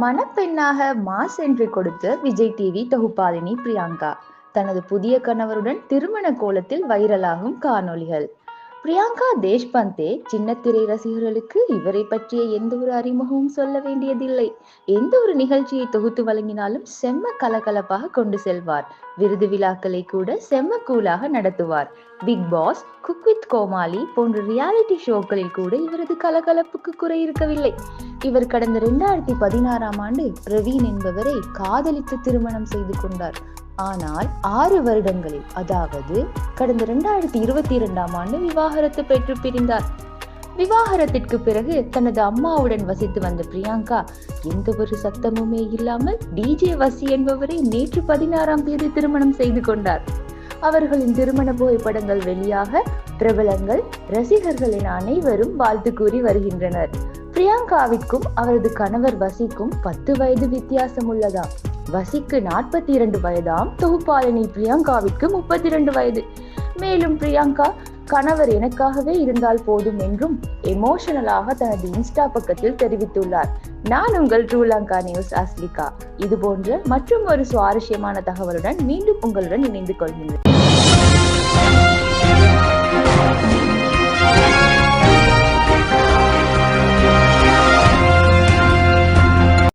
மணப்பெண்ணாக mass என்று கொடுத்த Vijay TV தொகுப்பாளினி Priyanka. தனது புதிய கணவருடன் திருமண கோலத்தில் வைரலாகும் காணொளிகள். பிரியங்கா தேஷ்பந்தே சின்னத்திரை ரசிகர்களுக்கு இவரை பற்றிய எந்த ஒரு அறிமுகமும் சொல்ல வேண்டியதில்லை. எந்த ஒரு நிகழ்ச்சியை தொகுத்து வழங்கினாலும் செம்ம கலகலப்பாக கொண்டு செல்வார். விருது விழாக்களை கூட செம்ம கூலாக நடத்துவார். Bigg Boss cook with Komali போன்ற ரியாலிட்டி ஷோக்களில் கூட இவரது கலகலப்புக்கு குறை இருக்கவில்லை. இவர் கடந்த இரண்டாயிரத்தி பதினாறாம் ஆண்டு பிரவீன் என்பவரை காதலித்து திருமணம் செய்து கொண்டார். ஆனால் ஆறு வருடங்களில் அதாவது கடந்த இரண்டாயிரத்தி இருபத்தி இரண்டாம் ஆண்டு விவாகரத்து பெற்று பிரிந்தார். விவாகரத்திற்கு பிறகு தனது அம்மாவுடன் வசித்து வந்த பிரியங்கா எந்த ஒரு சத்தமுமே இல்லாமல் டிஜே வசி என்பவரை நேற்று பதினாறாம் தேதி திருமணம் செய்து கொண்டார். அவர்களின் திருமண புகைப்படங்கள் வெளியாக பிரபலங்கள் ரசிகர்கள் என அனைவரும் வாழ்த்து கூறி வருகின்றனர். பிரியங்காவிற்கும் அவரது கணவர் வசிக்கும் பத்து வயது வித்தியாசம் உள்ளதா வசிக்கு நாற்பத்தி இரண்டு வயதாம் தொகுப்பாளினி பிரியங்காவிற்கு முப்பத்தி இரண்டு வயது. மேலும் பிரியங்கா கணவர் எனக்காகவே இருந்தால் போதும் என்றும் எமோஷனலாக தனது இன்ஸ்டா பக்கத்தில் தெரிவித்துள்ளார். நான் உங்கள் ட்ரூலங்கா நியூஸ் அஸ்லிகா இது போன்ற மற்றும் ஒரு சுவாரஸ்யமான தகவலுடன் மீண்டும் உங்களுடன் இணைந்து கொள்கின்றேன்.